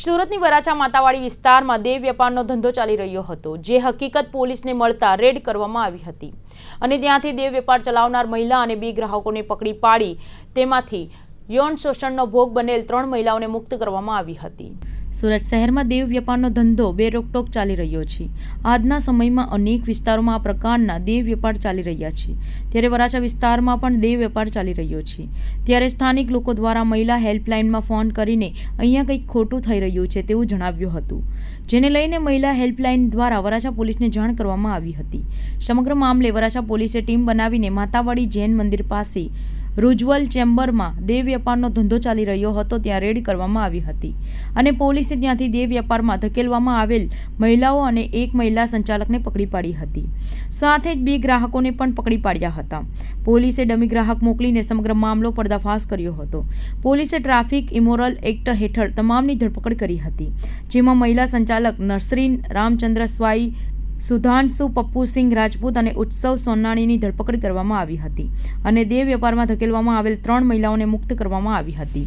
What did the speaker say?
સુરતની વરાછા માતાવાડી વિસ્તારમાં દેહ વેપારનો ધંધો ચાલી રહ્યો હતો, જે હકીકત પોલીસને મળતા રેડ કરવામાં આવી હતી. અને ત્યાંથી દેહ વેપાર ચલાવનાર મહિલા અને બે ગ્રાહકોને પકડી પાડી, તેમાંથી યૌન શોષણનો ભોગ બનેલ ત્રણ મહિલાઓને મુક્ત કરવામાં આવી હતી. સુરત શહેરમાં દેહ વેપારનો ધંધો બે રોકટોક ચાલી રહ્યો છે. આજના સમયમાં અનેક વિસ્તારોમાં આ પ્રકારના દેહ વેપાર ચાલી રહ્યા છે. ત્યારે વરાછા વિસ્તારમાં પણ દેહ વેપાર ચાલી રહ્યો છે. ત્યારે સ્થાનિક લોકો દ્વારા મહિલા હેલ્પલાઇનમાં ફોન કરીને અહીંયા કંઈક ખોટું થઈ રહ્યું છે તેવું જણાવ્યું હતું. જેને લઈને મહિલા હેલ્પલાઇન દ્વારા વરાછા પોલીસને જાણ કરવામાં આવી હતી. સમગ્ર મામલે વરાછા પોલીસે ટીમ બનાવીને માતાવાડી જૈન મંદિર પાસે રૂજવલ ચેમ્બરમાં દેહ વેપારનો ધંધો ચાલી રહ્યો હતો ત્યાં રેડ કરવામાં આવી હતી અને પોલીસે ત્યાંથી દેહ વેપારમાં ધકેલવામાં આવેલ મહિલાઓ અને એક મહિલા સંચાલકને પકડી પાડી હતી. સાથે જ બે ગ્રાહકોને પણ પકડી પાડ્યા હતા. પોલીસે ડમી ગ્રાહક મોકલીને સમગ્ર મામલો પર્દાફાશ કર્યો હતો. પોલીસે ટ્રાફિક ઇમોરલ એક્ટ હેઠળ તમામની ધરપકડ કરી હતી, જેમાં મહિલા સંચાલક નર્સરીન રામચંદ્ર સ્વાઈ સુધાંશુ, પપ્પુસિંહ રાજપૂત અને ઉત્સવ સોનાણીની ધરપકડ કરવામાં આવી હતી અને દેહ વેપારમાં ધકેલવામાં આવેલ ત્રણ મહિલાઓને મુક્ત કરવામાં આવી હતી.